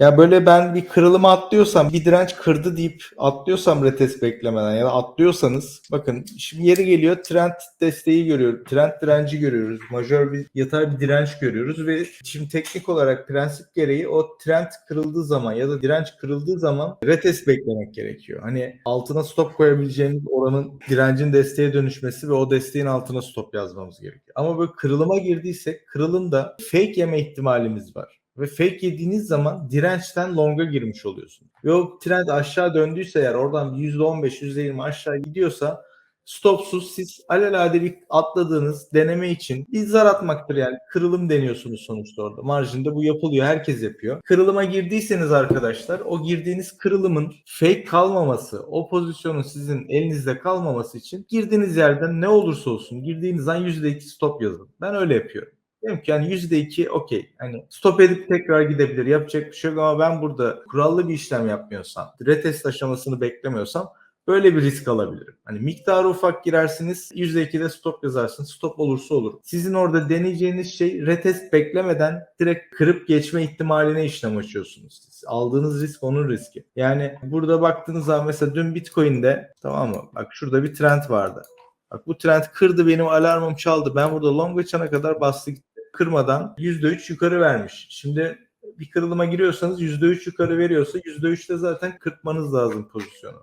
Ya böyle ben bir kırılıma atlıyorsam, bir direnç kırdı deyip atlıyorsam retest beklemeden ya da atlıyorsanız bakın şimdi yeri geliyor trend desteği görüyoruz. Trend direnci görüyoruz. Majör bir yatay bir direnç görüyoruz ve şimdi teknik olarak prensip gereği o trend kırıldığı zaman ya da direnç kırıldığı zaman retest beklemek gerekiyor. Hani altına stop koyabileceğimiz oranın direncin desteğe dönüşmesi ve o desteğin altına stop yazmamız gerekiyor. Ama böyle kırılıma girdiysek kırılımda fake yeme ihtimalimiz var. Ve fake yediğiniz zaman dirençten longa girmiş oluyorsun. Ve o trend aşağı döndüyse eğer oradan %15, %20 aşağı gidiyorsa stopsuz siz alelade bir atladığınız deneme için bir zar atmaktır yani. Kırılım deniyorsunuz sonuçta orada. Marjinde bu yapılıyor. Herkes yapıyor. Kırılıma girdiyseniz arkadaşlar o girdiğiniz kırılımın fake kalmaması, o pozisyonun sizin elinizde kalmaması için girdiğiniz yerden ne olursa olsun girdiğiniz an %2 stop yazın. Ben öyle yapıyorum. Diyorum ki yani %2 okey. Hani stop edip tekrar gidebilir. Yapacak bir şey yok ama ben burada kurallı bir işlem yapmıyorsam, retest aşamasını beklemiyorsam böyle bir risk alabilirim. Hani miktarı ufak girersiniz %2'de stop yazarsınız. Stop olursa olur. Sizin orada deneyeceğiniz şey retest beklemeden direkt kırıp geçme ihtimaline işlem açıyorsunuz. Siz aldığınız risk onun riski. Yani burada baktığınız zaman mesela dün Bitcoin'de tamam mı? Bak şurada bir trend vardı. Bak bu trend kırdı benim alarmım çaldı. Ben burada long açana kadar bastı gitti. Kırmadan %3 yukarı vermiş. Şimdi bir kırılıma giriyorsanız %3 yukarı veriyorsa %3'te zaten kırpmanız lazım pozisyonu.